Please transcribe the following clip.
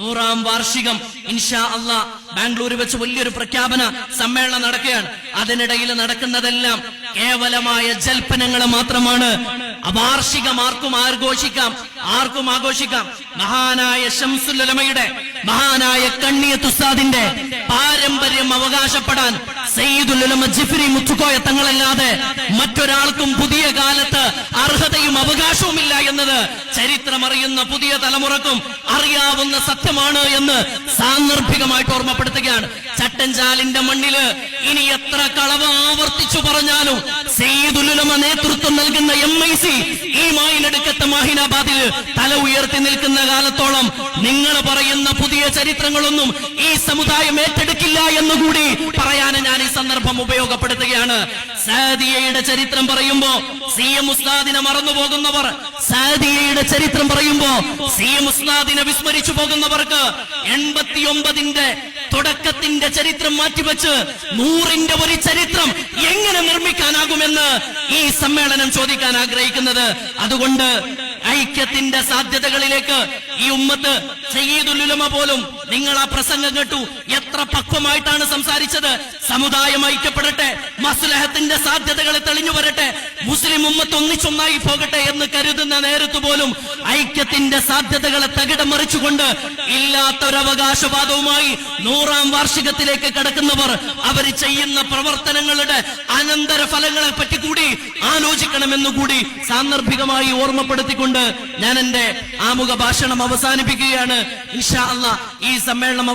നൂറാം വാർഷികം ഇൻഷാ അള്ളാ ബാംഗ്ലൂർ വെച്ച് വലിയൊരു പ്രഖ്യാപന സമ്മേളനം നടക്കുകയാണ്. അതിനിടയിൽ നടക്കുന്നതെല്ലാം കേവലമായ ജൽപ്പനങ്ങൾ മാത്രമാണ്. വാർഷികം ആർക്കും ആഘോഷിക്കാം ആർക്കും ആഘോഷിക്കാം. മഹാനായ ഷംസുലമയുടെ മഹാനായ കണ്ണിയത്തുസ്താദിന്റെ പാരമ്പര്യം അവകാശപ്പെടാൻ സയ്യിദുലുലമ ജിഫ്രി മുത്തുക്കോയ തങ്ങളല്ലാതെ മറ്റൊരാൾക്കും പുതിയ കാലത്ത് അർഹതയും അവകാശവുമില്ല എന്നത് ചരിത്രമറിയുന്ന പുതിയ തലമുറക്കും അറിയാവുന്ന സത്യമാണ് എന്ന് സാന്ദർഭികമായിട്ട് ഓർമ്മപ്പെടുത്തുകയാണ്. ചട്ടഞ്ചാലിന്റെ മണ്ണിൽ ഇനി എത്ര കളവ് ആവർത്തിച്ചു പറഞ്ഞാലും സെയ്ദുലുലമ നേതൃത്വം നൽകുന്ന എം ഐ സി ഈ മായിലടുക്കത്തെ മാഹിനാബാദിൽ തല ഉയർത്തി നിൽക്കുന്ന കാലത്തോളം നിങ്ങൾ പറയുന്ന പുതിയ ചരിത്രങ്ങളൊന്നും ഈ സമുദായം ഏറ്റെടുക്കില്ല എന്നുകൂടി പറയാൻ ഞാൻ ഈ സന്ദർഭം ഉപയോഗപ്പെടുത്തുകയാണ്. സാദിയയുടെ ചരിത്രം പറയുമ്പോ സി എം ഉസ്താദിനെ മറന്നു പോകുന്നവർ സാദിയയുടെ ചരിത്രം പറയുമ്പോ സി എം ഉസ്താദിനെ വിസ്മരിച്ചു പോകുന്നവർക്ക് എൺപത്തിയൊമ്പതിന്റെ തുടക്കത്തിന്റെ ചരിത്രം മാറ്റിവെച്ച് നൂറിന്റെ ഒരു ചരിത്രം എങ്ങനെ നിർമ്മിക്കാനാകുമെന്ന് ഈ സമ്മേളനം ചോദിക്കാൻ ആഗ്രഹിക്കുന്നത്. അതുകൊണ്ട് ഐക്യത്തിന്റെ സാധ്യതകളിലേക്ക് ഈ ഉമ്മത്ത് സയ്യിദുലുലമ പോലും നിങ്ങൾ ആ പ്രസംഗം കേട്ടു. എത്ര പക്വമായിട്ടാണ് സംസാരിച്ചത്. സമുദായം ഐക്യപ്പെടട്ടെ മസ്ലഹത്തിന്റെ സാധ്യതകൾ തെളിഞ്ഞു വരട്ടെ മുസ്ലിം ഉമ്മത്ത് ഒന്നിച്ചൊന്നായി പോകട്ടെ എന്ന് കരുതുന്ന നേരത്ത് പോലും ഐക്യത്തിന്റെ സാധ്യതകളെ തകിടം മറിച്ചുകൊണ്ട് ഇല്ലാത്തൊരവകാശവാദവുമായി നൂറാം വാർഷികത്തിലേക്ക് കടക്കുന്നവർ അവർ ചെയ്യുന്ന പ്രവർത്തനങ്ങളുടെ അനന്തര ഫലങ്ങളെ പറ്റി കൂടി ആലോചിക്കണമെന്നുകൂടി സാന്ദർഭികമായി ഓർമ്മപ്പെടുത്തിക്കൊണ്ട് ഞാൻ എന്റെ ആമുഖ ഭാഷണം അവസാനിപ്പിക്കുകയാണ്. ഇൻഷാ അള്ളാ ഈ സമ്മേളനം